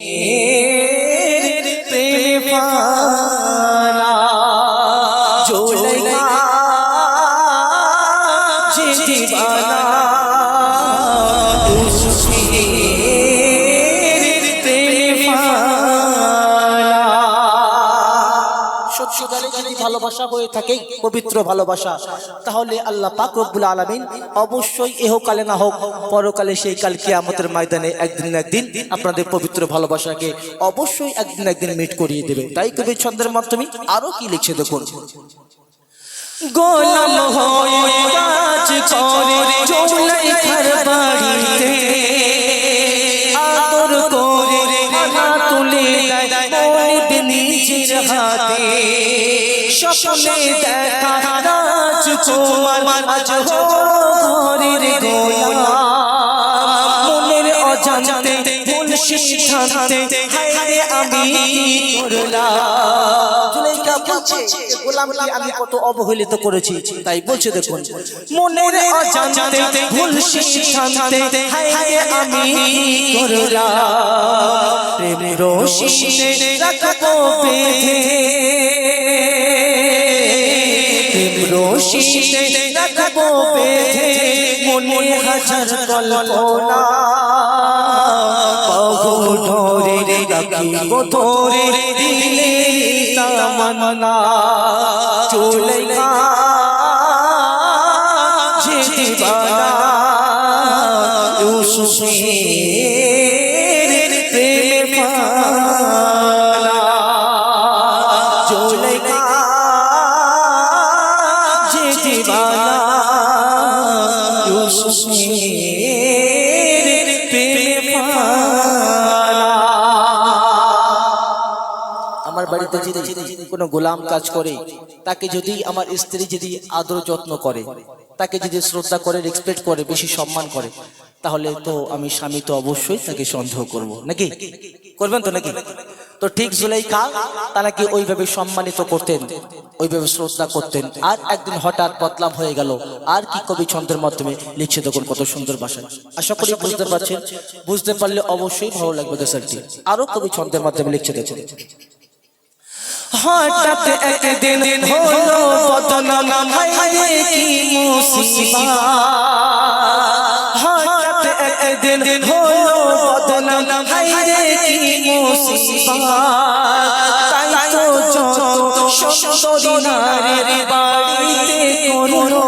Yeah. ভালোবাসা হয়ে থাকে পবিত্র ভালোবাসা। তাহলে আল্লাহ পাক রব্বুল আলামিন অবশ্যই এহকালে না হোক, পরকালে সেই কাল কিয়ামতের ময়দানে একদিন একদিন আপনাদের পবিত্র ভালোবাসাকে অবশ্যই একদিন একদিন মিট করিয়ে দেবে। তাই কবি ছন্দের মাধ্যমে আরও কি লিখছে দেখুন? গোলাম হয়ে স্বপ্নে দেখা রাজ তোমার আজ ঘরের গোলাম মনের অজান্তে ভুল সিদ্ধান্তে হায় আমি করলাম জুলাইকা বলছে গোলামকে আমি কত অবহেলিত করেছি তাই বলছে দেখুন। মনের অজান্তে ভুল সিদ্ধান্তে হায় আমি করলাম প্রেম রশিতে রাখব বেঁধে রশিতে রাখব বেঁধে মনে হাজার কল্পনা। ধরে রাখিব ধরে দিলে তামান্না। চলে গা যে দিবানা। ইউসুফের ইউসুফের প্রেমে আমার বাড়িতে যদি কোনো গোলাম কাজ করে, তাকে যদি আমার স্ত্রী যদি আদর যত্ন করে, তাকে যদি শ্রদ্ধা করে রেসপেক্ট করে, বেশি সম্মান করে, তাহলে তো আমি স্বামী তো অবশ্যই তাকে সন্দেহ করব, নাকি? করবেন তো নাকি? তো ঠিক জুলাইখা তারাকে ওইভাবে সম্মানিত করতেন? ওইভাবে শ্রদ্ধা করতেন। আর একদিন হঠাৎ বদলাম হয়ে গেল। আর কি কবি ছন্দের মাধ্যমে লিখছে তখন কত সুন্দর ভাষায়। আশা করি বুঝতে পারছেন। বুঝতে পারলে অবশ্যই ভালো লাগবে দেশারটি আরও কবি ছন্দের মাধ্যমে লিখছে দেখুন। হঠাৎ একদিন হলো বদনাম কি হঠাৎ একদিন হলো কি মুসিবা তাই তো যত সুন্দরী নারীর বাড়িতে করুণা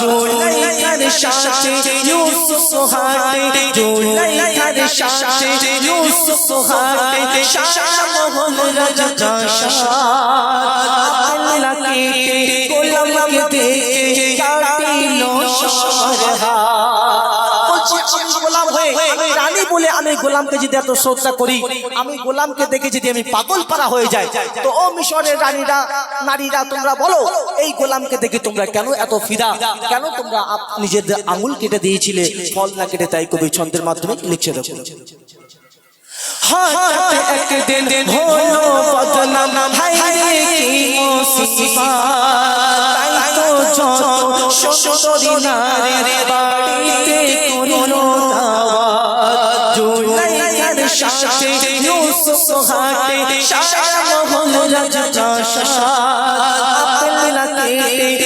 জুলাইখার সাথে ইউসুফ হাতে জুলাইখার সাথে ইউসুফ হাতে শামহল রাজা আল্লাহ কেটে গোলামকে দেখে কাটিল সরহা আমি বলে আমি গোলামকে যদি এত শ্রদ্ধা করি, আমি গোলামকে দেখে যদি আমি পাগল পারা হয়ে যাই, তো ও মিশরের রানীরা, নারীরা, তোমরা বলো, এই গোলামকে দেখে তোমরা কেন এত ফিদা? কেন তোমরা আঙুল কেটে দিয়েছিলে, ফল না কেটে তাই কবি ছন্দের মাধ্যমে লিখছে দেখো। একদিন সুন্দরী নারীর বাড়িতে করল দাওয়াত সাথে ইউসুফ হাতে শামহল রাজা আল্লাহ কেটে গোলামকে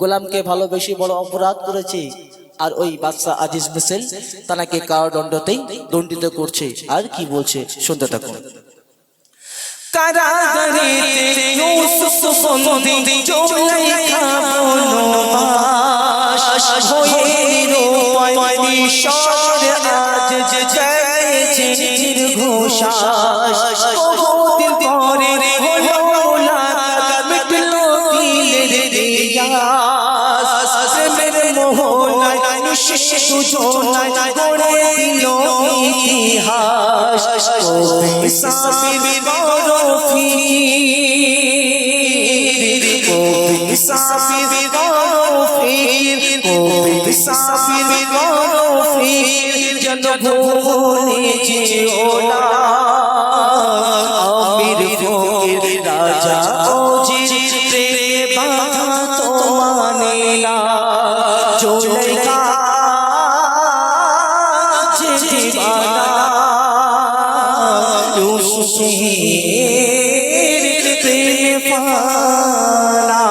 গোলামকে ভালোবেসে বড় অপরাধ করেছে। আর ওই বাদশা আজিজ মিসেল তানাকে কারাদণ্ডতেই দণ্ডিত করছে। আর কি বলছে, শুনতে থাকো কারাগারিতে আজ জয় চির দুজনায় গড়ে দিল ইতিহাস। যেন ভুলে যেও না। রাজা অজিত প্রেমে বাধা তো মানে না। জুলেখা প্রেমে পানা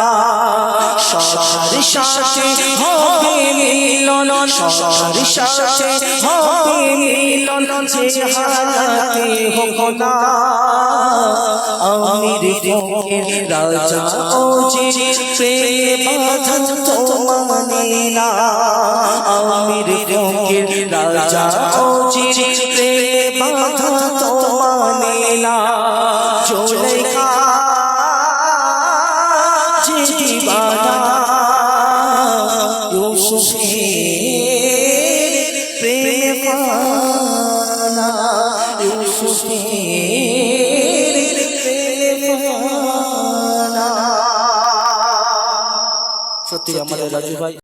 সার সাথে হবে মিলন, সার সাথে হবে মিলন, যে হালাতে হোক না। আমির ফকির রাজা ও যে প্রেমে বাধা তো মানে না। আমির ফকির রাজা ও যে প্রেমে বাধা তো মানে না। জোলেখা যে প্রেমে পানা ইউসুফের প্রেমে পানা সত্যি আমাদের রাজু ভাই